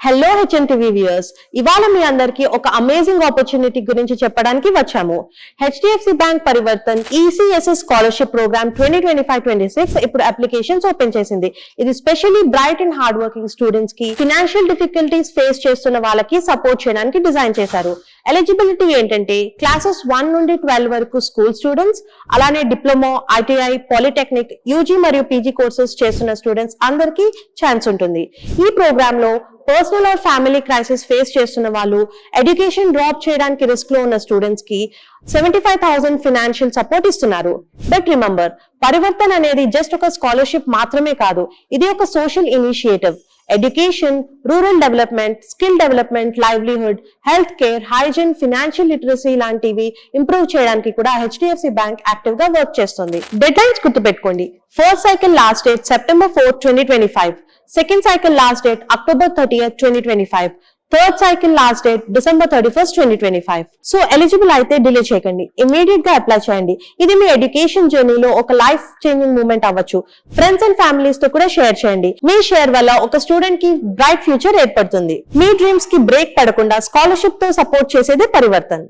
Hello HN TV viewers ఇవాళ మీ అందరికి ఒక అమేజింగ్ ఆపర్చునిటీ గురించి చెప్పడానికి వచ్చాము. HDFC bank Parivartan ECSS scholarship program twenty twenty five twenty six ఇప్పుడు అప్లికేషన్స్ ఓపెన్ చేసింది. ఇది specially bright and hard working స్టూడెంట్స్కి ఫినాన్షియల్ డిఫికల్టీస్ ఫేస్ చేస్తున్న వాళ్ళకి సపోర్ట్ చేయడానికి డిజైన్ చేశారు. ఎలిజిబిలిటీ ఏంటంటే క్లాసెస్ వన్ నుండి ట్వెల్వ్ వరకు స్కూల్ స్టూడెంట్స్ అలానే డిప్లొమా ఐటీఐ పాలిటెక్నిక్ యూజీ మరియు పీజీ కోర్సెస్ చేస్తున్న స్టూడెంట్స్ అందరికీ ఛాన్స్ ఉంటుంది. ఈ ప్రోగ్రామ్లో personal or family crisis face చేస్తున్న వాళ్ళు ఎడ్యుకేషన్ డ్రాప్ చేయడానికి రిస్క్లో ఉన్న స్టూడెంట్స్కి seventy five thousand financial support ఇస్తున్నారు. బట్ రిమెంబర్ పరివర్తన అనేది జస్ట్ ఒక స్కాలర్షిప్ మాత్రమే కాదు ఇది ఒక social initiative education rural development skill development livelihood health care hygiene financial literacy లాంటివి ఇంప్రూవ్ చేయడానికి కూడా హెచ్డిఎఫ్సి బ్యాంక్ యాక్టివ్గా వర్క్ చేస్తుంది. డెడ్ లైన్స్ గుర్తుపెట్టుకోండి. First cycle last date September fourth twenty twenty five. Second cycle last date October thirty twenty twenty five. Third cycle last date December thirty first twenty twenty five so eligible అయితే delay చేయకండి. ఇమీడియట్గా apply చేయండి. ఇది మీ education జర్నీలో ఒక life changing moment అవ్వచ్చు. Friends and ఫ్యామిలీస్తో కూడా షేర్ చేయండి. మీ షేర్ వల్ల ఒక స్టూడెంట్కి బ్రైట్ ఫ్యూచర్ ఏర్పడుతుంది. మీ డ్రీమ్స్కి బ్రేక్ పడకుండా స్కాలర్షిప్తో సపోర్ట్ చేసేదే పరివర్తన్.